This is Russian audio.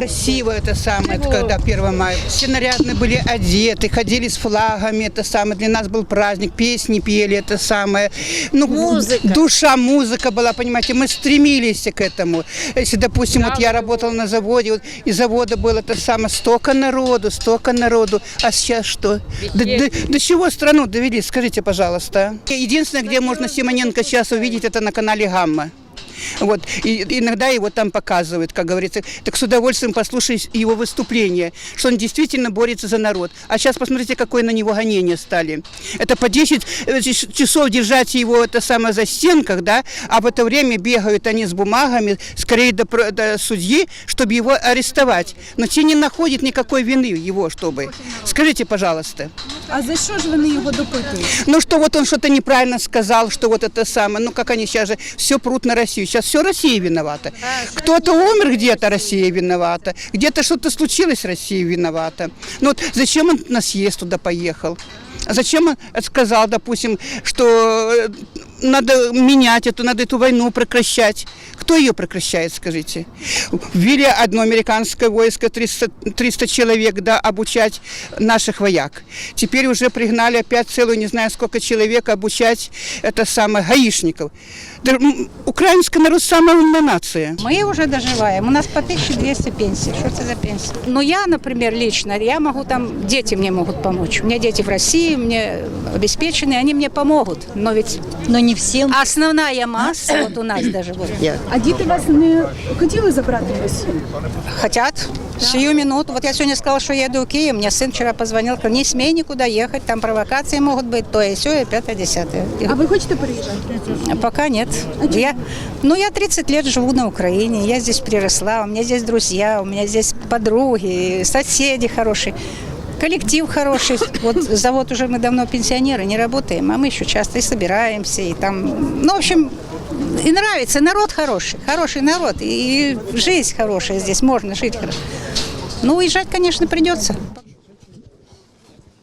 красиво это самое, это когда 1 мая. Все нарядно были одеты, ходили с флагами, это самое. Для нас был праздник, песни пели, это самое. Ну, Музыка. душа, музыка была, понимаете, мы стремились к этому. Если, допустим, вот я работала на заводе, вот, и завода было это самое, столько народу, столько народу, а сейчас что? До, до- до чего страну довели, скажите, пожалуйста. Единственное, где можно Симоненко сейчас увидеть, это на канале «Гамма». Вот, и иногда его там показывают, как говорится. Так с удовольствием послушай его выступление, что он действительно борется за народ. А сейчас посмотрите, какое на него гонение стали. Это по 10 э, часов держать его это самое за стенках, да, а в это время бегают они с бумагами, скорее до, до судьи, чтобы его арестовать. Но те не находят никакой вины его, чтобы. Скажите, пожалуйста. А за що ж вони його допитують? Ну, что вот он что-то неправильно сказал, что вот это самое, ну, как они сейчас же все прут на Россию. Сейчас все Россия виновата. Кто-то умер где-то, Россия виновата. Где-то что-то случилось, Россия виновата. Ну, вот зачем он на съезд туда поехал? А Зачем он сказал, допустим, что э, надо менять эту, надо эту войну прекращать? Кто ее прекращает, скажите? Ввели одно американское войско, 300, 300 человек, да, обучать наших вояк. Теперь уже пригнали опять целую, не знаю, сколько человек обучать это самое, гаишников. Да, Украинский народ самая умная нация. Мы уже доживаем. У нас по 1200 пенсий. Что это за пенсия? Ну, я, например, лично, я могу там, дети мне могут помочь. У меня дети в России, мне обеспечены, они мне помогут. Но ведь Но не всем. основная масса, вот у нас даже вот, А діти вас не хотіли забрати в Росію? хотят сию минуту. Вот я сегодня сказала, что я еду в Киев. Мне сын вчера позвонил, сказал, не смей никуда ехать, там провокации могут быть, то и все, и пятое, десятое. Я А ви хочете переїжджати? А Пока нет. Я, ну, я 30 лет живу на Украине, я здесь приросла, у меня здесь друзья, у меня здесь подруги, соседи хорошие. Коллектив хороший. Вот завод уже мы давно пенсионеры, не работаем, а мы еще часто и собираемся, и там, ну, в общем, и нравится, народ хороший, хороший народ, и жизнь хорошая здесь, можно жить хорошо. Ну, уезжать, конечно, придется.